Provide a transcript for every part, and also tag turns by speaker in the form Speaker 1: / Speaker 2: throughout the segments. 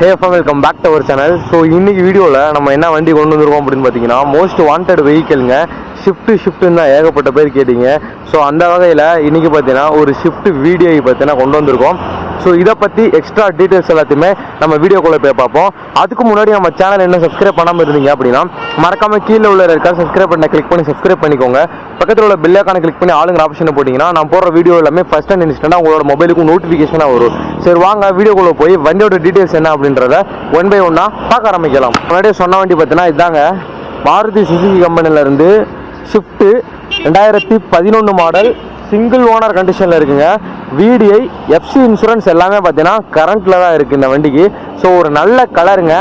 Speaker 1: ஹேஃபா welcome back to our channel so இன்றைக்கி வீடியோவில் நம்ம என்ன வண்டி கொண்டு வந்திருக்கோம் அப்படின்னு பார்த்தீங்கன்னா மோஸ்ட் வாண்டட் வெஹிக்கிள்ங்க ஷிஃப்ட்டு ஷிஃப்ட்டுன்னு தான் ஏகப்பட்ட பேர் கேட்டீங்க. ஸோ அந்த வகையில் இன்றைக்கி பார்த்தீங்கன்னா ஒரு ஷிஃப்ட் வீடியோ பார்த்தீங்கன்னா கொண்டு வந்திருக்கோம். ஸோ இதை பற்றி எக்ஸ்ட்ரா டீட்டெயில்ஸ் எல்லாத்தையுமே நம்ம வீடியோக்குள்ளே போய் பார்ப்போம். அதுக்கு முன்னாடி நம்ம சேனல் என்ன சப்ஸ்கிரைப் பண்ணாமல் இருந்தீங்க அப்படின்னா மறக்காம கீழே உள்ள இருக்க சப்ஸ்கிரைப் பண்ண கிளிக் பண்ணி சப்ஸ்கிரைப் பண்ணிக்கோங்க. பக்கத்தில் உள்ள பெல்லைக்கான கிளிக் பண்ணி ஆளுங்கிற ஆப்ஷனை போட்டிங்கன்னா நான் போடுற வீடியோ எல்லாமே ஃபஸ்ட் அண்ட் இன்ஸ்டன்ட்டாக உங்களோட மொபைலுக்கும் நோட்டிஃபிகேஷனாக வரும். சரி வாங்க வீடியோக்குள்ளே போய் வண்டியோட டீட்டெயில்ஸ் என்ன அப்படின்றத ஒன் பை ஒன்னாக பார்க்க ஆரம்பிக்கலாம். முன்னாடியே சொன்ன வண்டி பார்த்தீங்கன்னா இதாங்க மாருதி சுசுகி கம்பெனிலேருந்து ஷிஃப்ட்டு ரெண்டாயிரத்தி பதினொன்று மாடல் சிங்கிள் ஓனர் கண்டிஷனில் இருக்குங்க. விடிஐ எஃப்சி இன்சூரன்ஸ் எல்லாமே பார்த்தீங்கன்னா கரண்ட்டில் தான் இருக்குது இந்த வண்டிக்கு. ஸோ ஒரு நல்ல கலருங்க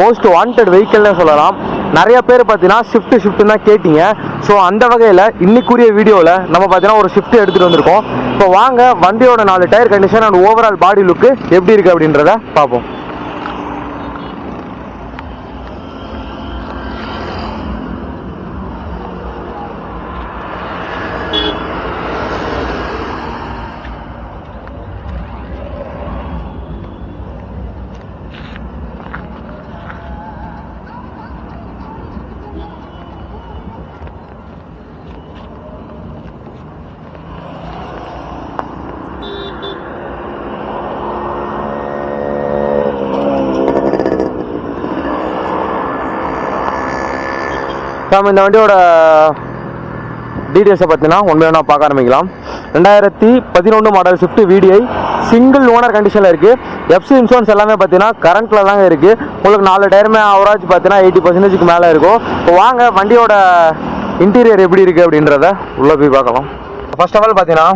Speaker 1: மோஸ்ட் வாண்டட் வெஹிக்கிள்னு சொல்லலாம். நிறைய பேர் பார்த்தீங்கன்னா ஷிஃப்ட் ஷிஃப்ட்டுன்னு தான் கேட்டீங்க. ஸோ அந்த வகையில் இன்னைக்குரிய வீடியோவில் நம்ம பார்த்தீங்கன்னா ஒரு ஷிஃப்ட் எடுத்துகிட்டு வந்திருக்கோம். இப்போ வாங்க வண்டியோட நாலு tyre condition and overall body look எப்படி இருக்குது அப்படின்றத பார்ப்போம். நம்ம இந்த வண்டியோட டீட்டெயில்ஸை பார்த்தீங்கன்னா ஒன்று வேணா பார்க்க ஆரம்பிக்கலாம். ரெண்டாயிரத்தி பதினொன்று model Swift VDI single owner கண்டிஷனில் இருக்குது எஃப்சி இன்சூரன்ஸ் எல்லாமே பார்த்தீங்கன்னா கரண்ட்டில் தாங்க இருக்குது உங்களுக்கு நாலு டயருமே அவராஜ் பார்த்தீங்கன்னா எயிட்டி பர்சன்டேஜ்க்கு மேலே இருக்கும். இப்போ வாங்க வண்டியோட இன்டீரியர் எப்படி இருக்குது அப்படின்றத உள்ளே போய் பார்க்கலாம். ஃபர்ஸ்ட் ஆஃப் ஆல் பார்த்தீங்கன்னா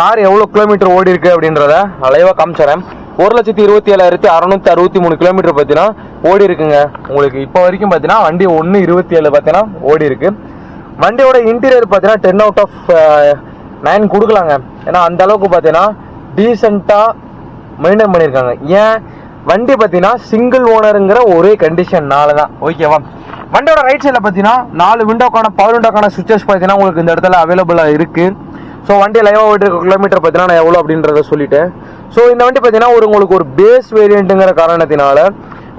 Speaker 1: கார் எவ்வளோ கிலோமீட்டர் ஓடி இருக்குது அப்படின்றத அலைவாக காமிச்சிடறேன். ஒரு லட்சத்தி இருபத்தி ஏழாயிரத்தி அறநூத்தி அறுபத்தி மூணு கிலோமீட்டர் பார்த்தீங்கன்னா ஓடி இருக்குங்க. உங்களுக்கு இப்போ வரைக்கும் பார்த்தீங்கன்னா வண்டி ஒன்று இருபத்தி ஏழு பார்த்தீங்கன்னா ஓடி இருக்கு. வண்டியோட இன்டீரியர் பார்த்தீங்கன்னா டென் அவுட் ஆஃப் நைன் கொடுக்கலாங்க. ஏன்னா அந்த அளவுக்கு பார்த்தீங்கன்னா டீசெண்டாக மெயின்டைன் பண்ணியிருக்காங்க. ஏன்? வண்டி பார்த்தீங்கன்னா சிங்கிள் ஓனருங்கிற ஒரே கண்டிஷன்னால தான் ஓகேவா வண்டியோட ரைட் சைடில் பார்த்தீங்கன்னா நாலு விண்டோக்கான பவர் விண்டோக்கான சுவிச்சஸ் பார்த்தீங்கன்னா உங்களுக்கு இந்த இடத்துல அவைலபிளாக இருக்குது ஸோ வண்டி லைவாக ஓட்டிருக்க கிலோமீட்டர் பார்த்தீங்கன்னா நான் எவ்வளோ அப்படின்றத சொல்லிவிட்டு ஸோ இந்த வண்டி பார்த்தீங்கன்னா ஒரு உங்களுக்கு ஒரு பேஸ் வேரியண்ட்டுங்கிற காரணத்தினால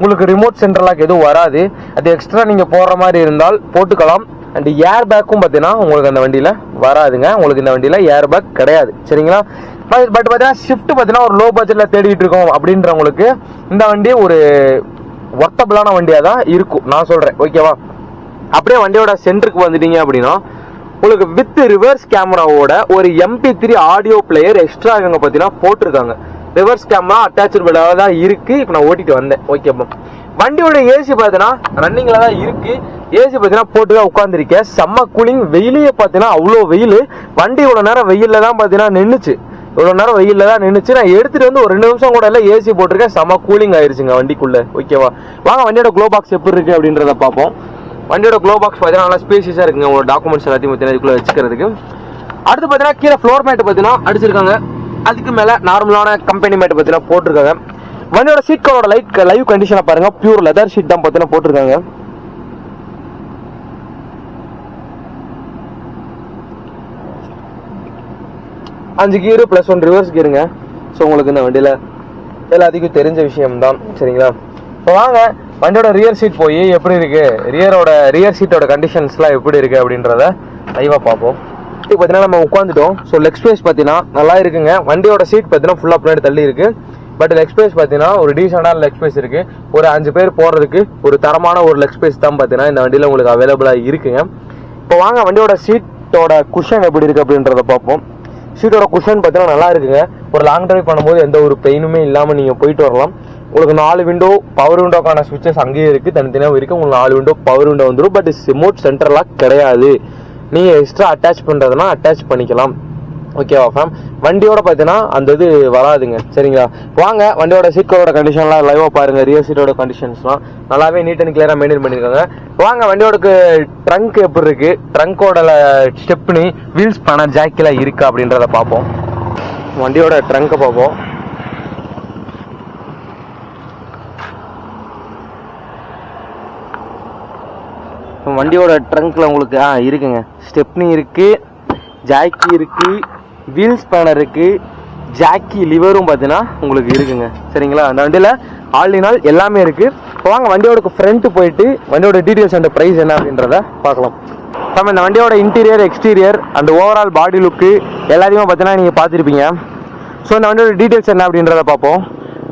Speaker 1: உங்களுக்கு ரிமோட் சென்ட்ரலாக் எதுவும் வராது. அது எக்ஸ்ட்ரா நீங்கள் போடுற மாதிரி இருந்தால் போட்டுக்கலாம். அண்ட் ஏர் பேக்கும் பார்த்தீங்கன்னா உங்களுக்கு அந்த வண்டியில் வராதுங்க. உங்களுக்கு இந்த வண்டியில் ஏர் பேக் கிடையாது. சரிங்களா? பட் பார்த்தீங்கன்னா ஷிஃப்ட் பார்த்தீங்கன்னா ஒரு லோ பட்ஜெட்டில் தேடிட்டு இருக்கோம் அப்படின்றவங்களுக்கு இந்த வண்டி ஒரு ஒர்த்தபிளான வண்டியாக தான் இருக்கும். நான் சொல்கிறேன் ஓகேவா அப்படியே வண்டியோட சென்டருக்கு வந்துட்டீங்க அப்படின்னா உங்களுக்கு வித் ரிவர்ஸ் கேமராவோட ஒரு MP three audio player extra இவங்க பார்த்தீங்கன்னா போட்டிருக்காங்க. ரிவர்ஸ் கேமரா அட்டாச்சபிளாக தான் இருக்கு. இப்போ நான் ஓட்டிட்டு வந்தேன். ஓகேப்பா வண்டியோட ஏசி பார்த்தீங்கன்னா ரன்னிங்கில் தான் இருக்கு. ஏசி பார்த்தீங்கன்னா போட்டு தான் உட்காந்துருக்கேன் செம்ம கூலிங் வெயிலே பார்த்தீங்கன்னா அவ்வளோ வெயில். வண்டி இவ்வளோ நேரம் வெயிலில் தான் பார்த்தீங்கன்னா நின்றுச்சு இவ்வளோ நேரம் வெயிலில் தான் நின்றுச்சு நான் எடுத்துட்டு வந்து ஒரு ரெண்டு நிமிஷம் கூட இல்லை ஏசி போட்டிருக்கேன். செம்ம கூலிங் ஆயிருச்சுங்க வண்டிக்குள்ளே. ஓகேவா வாங்க வண்டியோட க்ளோ பாக்ஸ் எப்படி இருக்கு அப்படின்றத பார்ப்போம். வண்டியோட க்ளோ பாக்ஸ் பார்த்தீங்கன்னா நல்லா ஸ்பேசியஸாக இருக்குங்க. உங்களோட டாக்குமெண்ட்ஸ் எல்லாத்தையும் பார்த்தீங்கன்னா இதுக்குள்ளே வச்சுக்கிறதுக்கு. அடுத்து பார்த்தீங்கன்னா கீழே ஃப்ளோர் மேட் பார்த்தீங்கன்னா அடிச்சிருக்காங்க. அதுக்கு மேலே நார்மலான கம்பெனி மேட் பார்த்தீங்கன்னா போட்டிருக்காங்க. வண்டியோட சீட் கவரோட லைட் லைவ் கண்டிஷனை பாருங்க. பியூர் லெதர் ஷீட் தான் பார்த்தீங்கன்னா போட்டிருக்காங்க. அஞ்சு கீரு ப்ளஸ் ஒன் ரிவர்ஸ் கீருங்க ஸோ உங்களுக்கு இந்த வண்டியில் எல்லாத்துக்கும் தெரிஞ்ச விஷயம்தான். சரிங்களா? இப்போ வாங்க. வண்டியோட ரியர் சீட் போய் எப்படி இருக்கு? ரியரோட ரியர் சீட்டோட கண்டிஷன்ஸ்லாம் எப்படி இருக்கு அப்படின்றத லைவாக பார்ப்போம். இப்போ பார்த்தீங்கன்னா நம்ம உட்காந்துட்டோம் ஸோ லெக் ஸ்பேஸ் பார்த்தீங்கன்னா நல்லா இருக்குங்க. வண்டியோட சீட் பார்த்தீங்கன்னா ஃபுல்லாக பின்னாடி தள்ளி இருக்குது பட் லெக் ஸ்பேஸ் பார்த்தீங்கன்னா ஒரு டீசெண்டான லெக் ஸ்பேஸ் இருக்குது ஒரு அஞ்சு பேர் போகிறதுக்கு ஒரு தரமான ஒரு லெக் ஸ்பேஸ் தான் பார்த்தீங்கன்னா இந்த வண்டியில் உங்களுக்கு அவைலபிளாக இருக்குங்க. இப்போ வாங்க வண்டியோட சீட்டோட குஷன் எப்படி இருக்குது அப்படின்றத பார்ப்போம். சீட்டோட குஷன் பார்த்தீங்கன்னா நல்லா இருக்குங்க. ஒரு லாங் ட்ரைவ் பண்ணும்போது எந்த ஒரு பெயினுமே இல்லாமல் நீங்கள் போயிட்டு வரலாம். உங்களுக்கு நாலு விண்டோ பவர் விண்டோக்கான சுவிச்சஸ் அங்கேயே இருக்குது தனித்தனியாக இருக்குது உங்களுக்கு நாலு விண்டோ பவர் விண்டோ வந்துடும் பட் ரிமோட் சென்டர்லாம் கிடையாது. நீங்கள் எக்ஸ்ட்ரா அட்டாச் பண்ணுறதுனா அட்டாச் பண்ணிக்கலாம். ஓகேவா ஃபேம் வண்டியோட பார்த்தீங்கன்னா அந்த இது வராதுங்க. சரிங்களா? வாங்க வண்டியோட சீட்டோட கண்டிஷன்லாம் லைவாக பாருங்கள் ரியர் சீட்டோட கண்டிஷன்ஸ்லாம் நல்லாவே நீட் அண்ட் கிளியராக மெயின்டைன் பண்ணியிருக்காங்க வாங்க வண்டியோட ட்ரங்க் எப்படி இருக்குது ட்ரங்கோட ஸ்டெப்னி வீல்ஸ் பண்ண ஜாக்கிலாம் இருக்கா அப்படின்றத பார்ப்போம். வண்டியோட ட்ரங்கை பார்ப்போம். வண்டியோட ட்ரங்க்ல உங்களுக்கு ஆ இருக்குங்க. ஸ்டெப்னி இருக்கு ஜாக்கி இருக்கு வீல் ஸ்பேனர் இருக்கு ஜாக்கி லிவரும் பார்த்தீங்கன்னா உங்களுக்கு இருக்குங்க. சரிங்களா? அந்த வண்டியில் ஆல் இன் ஆல் எல்லாமே இருக்குது இப்போ வாங்க வண்டியோட ஃப்ரண்ட் போயிட்டு வண்டியோட டீட்டெயில்ஸ் அண்ட் ப்ரைஸ் என்ன அப்படின்றத பார்க்கலாம். நம்ம இந்த வண்டியோட interior exterior and overall body look எல்லாத்தையுமே பார்த்தீங்கன்னா நீங்கள் பார்த்துருப்பீங்க. ஸோ இந்த வண்டியோட டீட்டெயில்ஸ் என்ன அப்படின்றத பார்ப்போம்.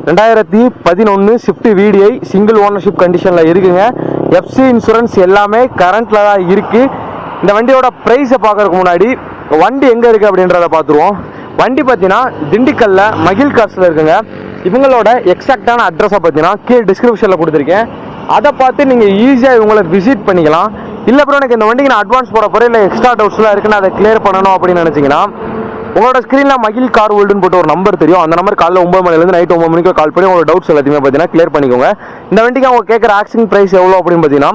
Speaker 1: ரெண்டாயிரத்தி பதினொன்று ஸ்விஃப்ட் விடிஐ சிங்கிள் ஓனர்ஷிப் கண்டிஷனில் இருக்குங்க. எஃப்சி இன்சூரன்ஸ் எல்லாமே கரண்ட்டில் தான் இருக்குது இந்த வண்டியோட ப்ரைஸை பார்க்கறதுக்கு முன்னாடி வண்டி எங்கே இருக்குது அப்படின்றத பார்த்துருவோம். வண்டி பார்த்தீங்கன்னா திண்டுக்கல்ல மகிழ் காசில் இருக்குங்க. இவங்களோட எக்ஸாக்டான அட்ரஸை பார்த்தீங்கன்னா கீழே டிஸ்கிரிப்ஷனில் கொடுத்துருக்கேன். அதை பார்த்து நீங்கள் ஈஸியாக இவங்களை விசிட் பண்ணிக்கலாம். இல்லை அப்புறம் எனக்கு இந்த வண்டிக்கு நான் அட்வான்ஸ் போட போகிறேன் இல்லை எக்ஸ்ட்ரா டவுட்ஸ்லாம் இருக்குன்னு அதை கிளியர் பண்ணணும் அப்படின்னு நினச்சிங்கன்னா உங்களோட ஸ்க்ரீனில் மகிழ் கார் வேர்ல்டுன்னு போட்டு ஒரு நம்பர் தெரியும். அந்த நம்பர் காலைல ஒம்பது மணிலேருந்து நைட் ஒன்பது மணிக்கு கால் பண்ணி உங்களோட டவுட்ஸ் எல்லாத்தையுமே பார்த்தீங்கன்னா கிளியர் பண்ணிக்கோங்க. இந்த வண்டிக்கு அவங்க கேட்குற ஆக்சிங் ப்ரைஸ் எவ்வளோ அப்படின்னு பார்த்தீங்கன்னா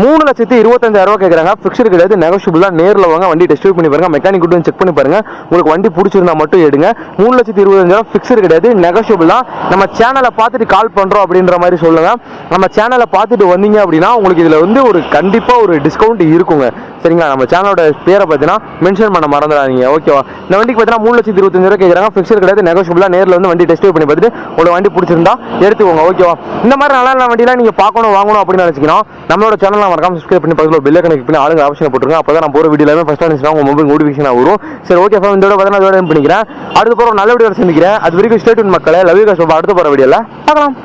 Speaker 1: மூணு லட்சத்தி இருபத்தஞ்சாயிரம் ரூபா கேட்குறாங்க ஃபிக்ஸ்டு கிடையாது நெகோஷியபிளாக நேரில் வாங்க வண்டி டெஸ்ட் பண்ணி பாருங்க. மெக்கானிக் கூட செக் பண்ணி பாருங்க. உங்களுக்கு வண்டி பிடிச்சிருந்தா மட்டும் எடுங்க. மூணு லட்சத்தி இருபத்தஞ்சாயிரம் ஃபிக்ஸ்டு கிடையாது நெகோஷியபிளாக நம்ம சேனலை பார்த்துட்டு கால் பண்ணுறோம் அப்படின்ற மாதிரி சொல்லுங்க. நம்ம சேனலை பார்த்துட்டு வந்தீங்க அப்படின்னா உங்களுக்கு இதில் வந்து ஒரு கண்டிப்பாக ஒரு டிஸ்கவுண்ட் இருக்குங்க. சரிங்களா? நம்ம சேனலோட பேரை பார்த்தீங்கன்னா மென்ஷன் பண்ண மறந்துடாதீங்க. ஓகேவா இந்த வண்டிக்கு பார்த்தீங்கன்னா மூணு லட்சத்தி இருபத்தஞ்சாயிரம் கேட்குறாங்க ஃபிக்ஸ்டு கிடையாது நெகோஷியபிளாக நேரில் வந்து வண்டி டெஸ்ட் பண்ணி பார்த்துட்டு உங்களுக்கு வண்டி பிடிச்சிருந்தா எடுத்துக்கோங்க. ஓகேவா இந்த மாதிரி நல்ல நல்ல வண்டிலாம் நீங்கள் பார்க்கணும் வாங்கணும் அப்படின்னு நினச்சிங்கன்னா நம்மளோட சேனல் மறக்காம சப்ஸ்கிரைப் பண்ணி பக்கத்தில் பெல்லை கனெக்ட் பண்ணி ஆளுங்க ஆப்ஷன் போட்டுருங்க. அப்போ தான் நான் போகிற வீடியோ எல்லாமே ஃபஸ்ட் இருந்துச்சுன்னா உங்கள் மொபைல் நோட்டிஃபிகேஷன் வரும். சரி ஓகே ஃபேம் இந்த பார்த்தா நான் இதோட பண்ணிக்கிறேன். அடுத்து போகிற நல்ல வீடியோ சந்திக்கிறேன். அது வரைக்கும் ஸ்டேட் மக்களே. லவ் யூ அடுத்து போகிற வீடியோவில் பார்க்கலாம்.